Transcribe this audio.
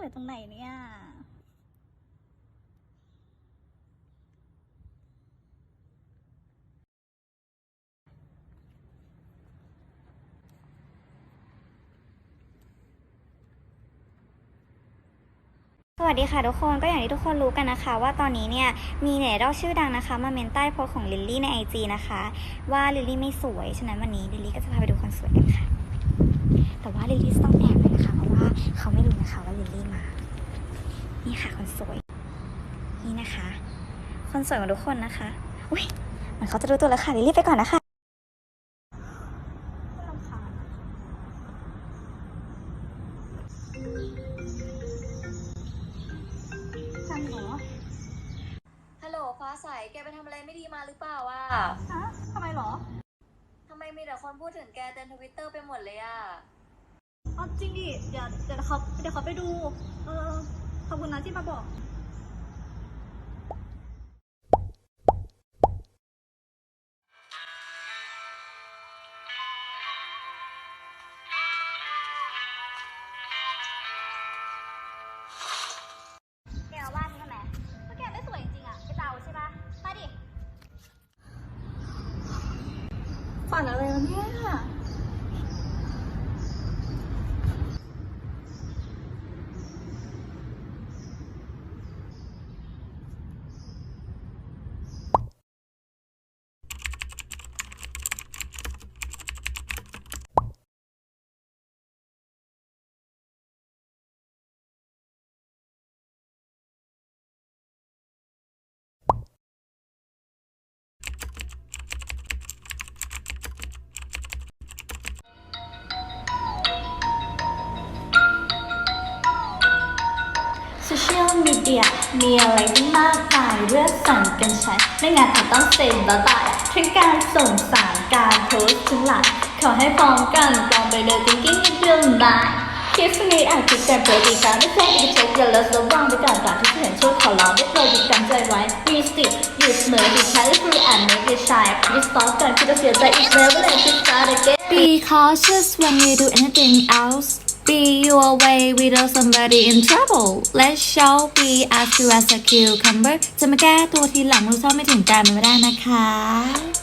วยตรงไหนเนี่ย สวัสดีค่ะทุกคนก็อย่างที่ทุกคนรู้กันนะคะ ว่าตอนนี้เนี่ยมีเน็ตไอดอลชื่อดังนะคะ มาเมนใต้โพสของลิลลี่ในไอจนะคะ ว่าลิลลี่ไม่สวย ฉะนั้นวันนี้ลิลลี่ก็จะพาไปดูคนสวยกันค่ะ แต่ว่าลิลลี่ต้องแอบเลยนะคะเพราะว่าเขาไม่รู้นะคะว่าลิลลี่มา นี่ค่ะคนสวย นี่นะคะ คนสวยของทุกคนนะคะ อุ้ยเหมันเขาจะรู้ตัวแล้วค่ะลิลลี่ไปก่อนนะคะรำคาญอะทันเหรอฮัลโหลฟ้าใส แกไปทำอะไรไม่ดีมาหรือเปล่าอะฮะทำไมเหรอ ทำไมมีแต่คนพูดถึงแกเต็มทวิตเตอร์ไปหมดเลยอะอ๋อจริงดิ เดี๋ยวเดี๋ยวเขาเดี๋ยวเขาไปดู เออขอบคุณนะที่มาบอกแก ฝัน ลมีเดีย มีอะไรที่มากมายเลือกสั่งกันใช้ ไม่งั้นอาจต้องเซ็นแล้วตายทั้งการส่งสารการโพสต์ทั้งหลายขอให้พร้อมกันลองไปเลย thinking it will die คลิปนี้อาจจะแต่เปิดอีกครั้งไม่ใช่อีกเช็คอย่าละระวังไปก่อนก่อนที่เห็นช่วยขอร้องได้โปรดหยุดกันใจไว้มีสติอยู่เสมอดีแค่และฟรีแอนด์ไม่ได้ใช้ please stop ก่อนที่จะเสียใจอีกแล้วเมื่อไหร่จะ start again Be cautious when you do anything else Be your way without somebody in trouble Let's show be as you as a cucumber จะมาแก้ตัวทีหลังรู้เท่าไม่ถึงการมันไม่ได้นะคะ